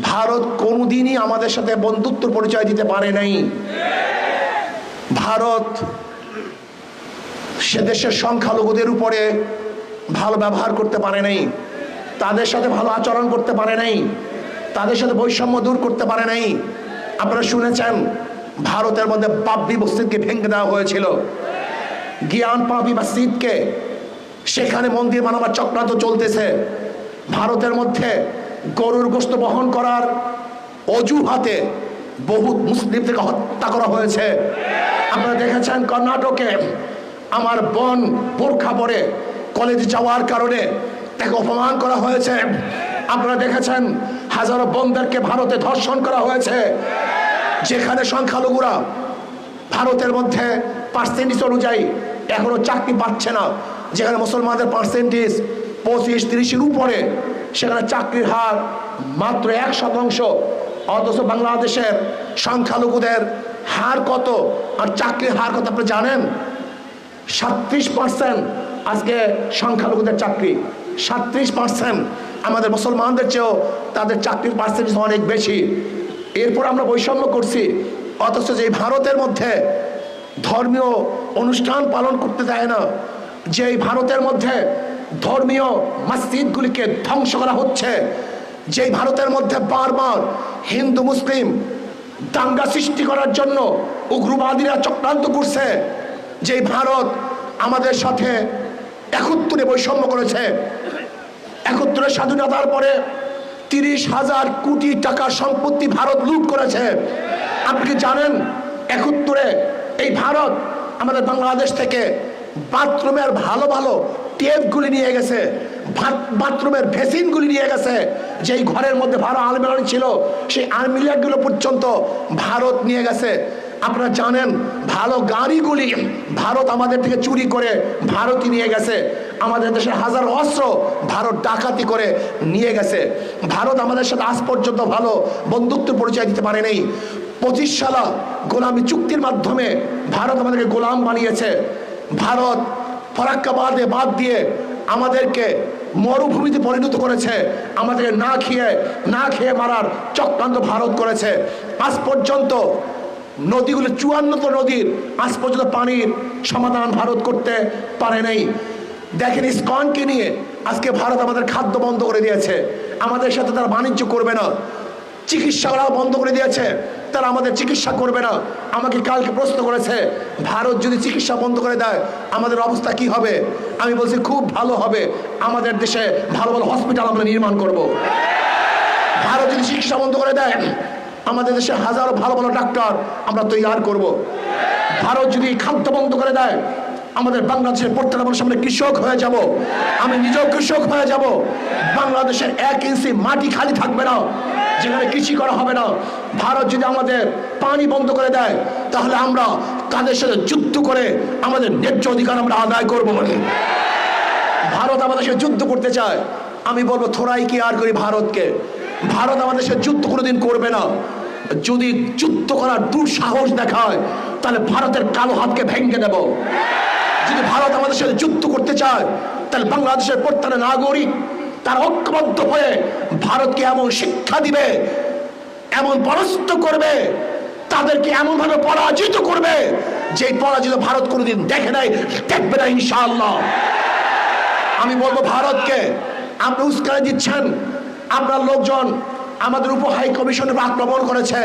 ভারত কোনোদিনই আমাদের সাথে বন্ধুত্ব পরিচয় দিতে পারে নাই। ভারত সে দেশের সংখ্যালঘুদের উপরে ভালো ব্যবহার করতে পারে নাই, তাদের সাথে ভালো আচরণ করতে পারে নাই, তাদের সাথে বৈষম্য দূর করতে পারে নাই। আপনারা শুনেছেন, ভারতের মধ্যে বাব্বি মসজিদকে ভেঙে দেওয়া হয়েছিল। জ্ঞান পাবি মসজিদকে, সেখানে মন্দির বানাবার চক্রান্ত চলতেছে। ভারতের মধ্যে গরুর গোস্ত বহন করার অজুহাতে বহু মুসলিমদেরকে হত্যা করা হয়েছে। আপনারা দেখেছেন কর্ণাটকে আমার বন বোরখা পরে কলেজ যাওয়ার কারণে তাকে অপমান করা হয়েছে। আপনারা দেখেছেন হাজারো বোনদেরকে ভারতে ধর্ষণ করা হয়েছে। যেখানে সংখ্যালঘুরা ভারতের মধ্যে পার্সেন্টেজ অনুযায়ী এখনও চাকরি পাচ্ছে না, যেখানে মুসলমানদের পার্সেন্টেজ পঁচিশ, তিরিশের উপরে। সেখানে চাকরির হার মাত্র এক শতাংশ, অথচ বাংলাদেশের সংখ্যালঘুদের হার কত আর চাকরির হার কত আপনি জানেন? সাত্রিশ পার্সেন্ট আজকে সংখ্যালঘুদের চাকরি সাত্রিশ পার্সেন্ট আমাদের মুসলমানদের চেয়েও তাদের চাকরির পার্সেন্টেজ অনেক বেশি। এরপর আমরা বৈষম্য করছি, অথচ যে ভারতের মধ্যে ধর্মীয় অনুষ্ঠান পালন করতে দেয় না যে ভারতের মধ্যে ধর্মীয় মসজিদগুলিকে ধ্বংস করা হচ্ছে। যেই ভারতের মধ্যে বারবার হিন্দু, মুসলিম দাঙ্গা সৃষ্টি করার জন্য উগ্রবাদীরা চক্রান্ত করছে যে ভারত আমাদের সাথে একত্রে বৈষম্য করেছে। একত্রে স্বাধীনতার পরে তিরিশ হাজার কোটি টাকা সম্পত্তি ভারত লুট করেছে। আপনি জানেন একত্রে এই ভারত আমাদের বাংলাদেশ থেকে বাথরুমের ভালো ভালো টেপগুলি নিয়ে গেছে বাথরুমের ভেসিনগুলি নিয়ে গেছে, যেই ঘরের মধ্যে ভালো আলমিরানি ছিল, সেই আলমিরাগুলো পর্যন্ত ভারত নিয়ে গেছে। আপনারা জানেন, ভালো গাড়িগুলি ভারত আমাদের থেকে চুরি করে ভারতই নিয়ে গেছে। আমাদের দেশের হাজার অস্ত্র ভারত ডাকাতি করে নিয়ে গেছে। ভারত আমাদের সাথে আজ পর্যন্ত ভালো বন্ধুত্ব পরিচয় দিতে পারে নেই। পঁচিশ সালা গোলামী চুক্তির মাধ্যমে ভারত আমাদেরকে গোলাম বানিয়েছে। ভারত ফরাক্কাবাদে বাদ দিয়ে আমাদেরকে মরুভূমিতে পরিণত করেছে। আমাদেরকে না খেয়ে না খেয়ে মারার চক্রান্ত ভারত করেছে। আজ পর্যন্ত নদীগুলো চুয়ান্নত নদীর আজ পর্যন্ত পানির সমাধান ভারত করতে পারে নাই। দেখেন ইস্কনকে নিয়ে আজকে ভারত আমাদের খাদ্য বন্ধ করে দিয়েছে। আমাদের সাথে তারা বাণিজ্য করবে না। চিকিৎসাও বন্ধ করে দিয়েছে। তারা আমাদের চিকিৎসা করবে না। আমাকে কালকে প্রশ্ন করেছে, ভারত যদি চিকিৎসা বন্ধ করে দেয়, আমাদের অবস্থা কি হবে? আমি বলছি, খুব ভালো হবে। আমাদের দেশে ভালো ভালো হসপিটাল আমরা নির্মাণ করব। ভারত যদি চিকিৎসা বন্ধ করে দেয়, আমাদের দেশে হাজারো ভালো ভালো ডাক্তার আমরা তৈরি করব। ভারত যদি খাদ্য বন্ধ করে দেয়, আমাদের বাংলাদেশের প্রত্যেক মানুষ আমরা কৃষক হয়ে যাব। আমি নিজেও কৃষক হয়ে যাব। বাংলাদেশের এক ইঞ্চি মাটি খালি থাকবে না। যেখানে কৃষি করা হবে না, ভারত যদি আমাদের পানি বন্ধ করে দেয়, তাহলে আমরা তাদের সাথে যুদ্ধ করে আমাদের ন্যায্য অধিকার আমরা আদায় করব মানে ভারত আমাদের সাথে যুদ্ধ করতে চায়। আমি বলব, থোড়াই কি আর করি ভারতকে? ভারত আমাদের সাথে যুদ্ধ কোনোদিন করবে না। যদি যুদ্ধ করার দুঃসাহস দেখায়, তাহলে ভারতের কালো হাতকে ভেঙে দেব। যদি ভারত আমাদের সাথে যুদ্ধ করতে চায়, তাহলে বাংলাদেশের প্রত্যেকটা নাগরিক তার ঐক্যবদ্ধ হয়ে ভারতকে এমন শিক্ষা দিবে, এমন পরাস্ত করবে, তাদেরকে এমন ভাবে পরাজিত করবে যে পরাজিত ভারত কোনোদিন দেখে নাই, দেখবে না ইনশাআল্লাহ। আমি বলব ভারতকে, আপনি উস্কানি দিচ্ছেন, আপনার লোকজন আমাদের উপ হাই কমিশনের উপর আক্রমণ করেছে।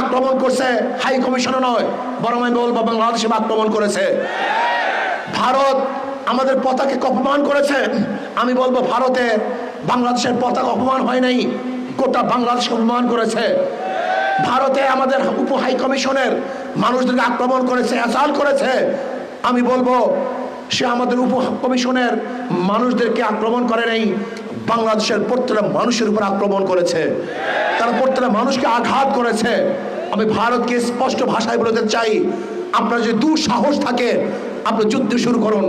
আক্রমণ করছে হাই কমিশনও নয়, বরং আমি বলব বাংলাদেশে আক্রমণ করেছে। ভারত আমাদের পতাকে অপমান করেছে? আমি বলব ভারতে বাংলাদেশের পতাকা অপমান হয় নাই, গোটা বাংলাদেশ অপমান করেছে। ভারতে আমাদের উপ হাই কমিশনের মানুষদেরকে আক্রমণ করেছে অ্যাসাল করেছে। আমি বলব, সে আমাদের উপ কমিশনের মানুষদেরকে আক্রমণ করে নেই, বাংলাদেশের প্রত্যেকটা মানুষের উপর আক্রমণ করেছে। তারা প্রত্যেকটা মানুষকে আঘাত করেছে। আমি ভারতকে স্পষ্ট ভাষায় বলতে চাই, আপনার যদি দুঃসাহস থাকে, আপনি যুদ্ধ শুরু করুন।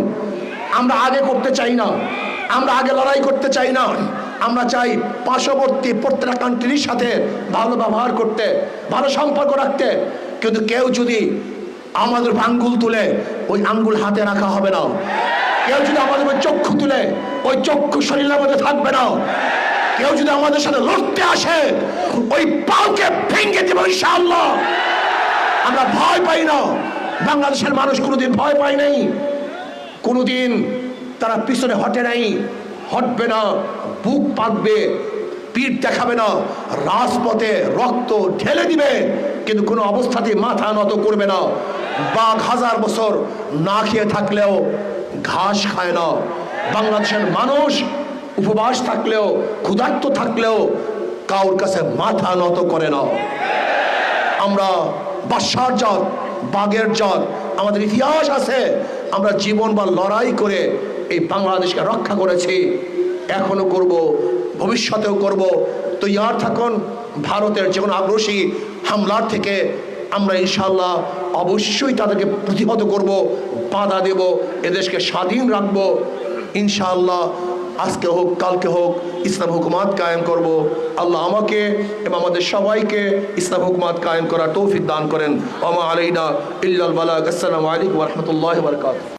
আমরা আগে করতে চাই না। আমরা আগে লড়াই করতে চাই না। আমরা চাই পার্শ্ববর্তী প্রত্যেকটা কান্ট্রির সাথে ভালো ব্যবহার করতে, ভালো সম্পর্ক রাখতে। কিন্তু কেউ যদি আমাদের আঙ্গুল তুলে, ওই আঙ্গুল হাতে রাখা হবে না। কেউ যদি আমাদের ওই চক্ষু তুলে, ওই চক্ষু শরীরের মধ্যে থাকবে না। কেউ যদি আমাদের সাথে লড়তে আসে, ওই পালকে ভেঙে দেবো ইনশাআল্লাহ। আমরা ভয় পাই না। বাংলাদেশের মানুষ কোনোদিন ভয় পায় নাই। কোনোদিন তারা পিছনে হটে নাই, হটবে না, বুক পাতবে পিঠ দেখাবে না, রাজপথে রক্ত ঢেলে দিবে, কিন্তু কোনো অবস্থাতে মাথা নত করবে না। বাঘ হাজার বছর না খেয়ে থাকলেও ঘাস খায় না। বাংলাদেশের মানুষ উপবাস থাকলেও, ক্ষুধার্ত থাকলেও কাউর কাছে মাথা নত করে না। আমরা বাসার জাত, বাঘের জাত, আমাদের ইতিহাস আছে আমরা জীবন বা লড়াই করে এই বাংলাদেশকে রক্ষা করেছি এখনও করব, ভবিষ্যতেও করব। তো ইয়ার থাকুন, ভারতের যে কোনো আগ্রসী হামলার থেকে আমরা ইনশাল্লাহ অবশ্যই তাদেরকে প্রতিহত করব, বাধা দেব, এদেশকে স্বাধীন রাখব। ইনশাআল্লাহ আজকে হোক কালকে হোক ইসলাম হুকুমাত কায়েম করব আল্লাহ আমাকে এবং আমাদের সবাইকে ইসলাম হুকুমাত কায়েম করার তৌফিক দান করেন ওমা আলাইনা ইল্লাল বালাগ আসসালামু আলাইকুম ওয়া রাহমাতুল্লাহি ওয়া বারাকাতুহু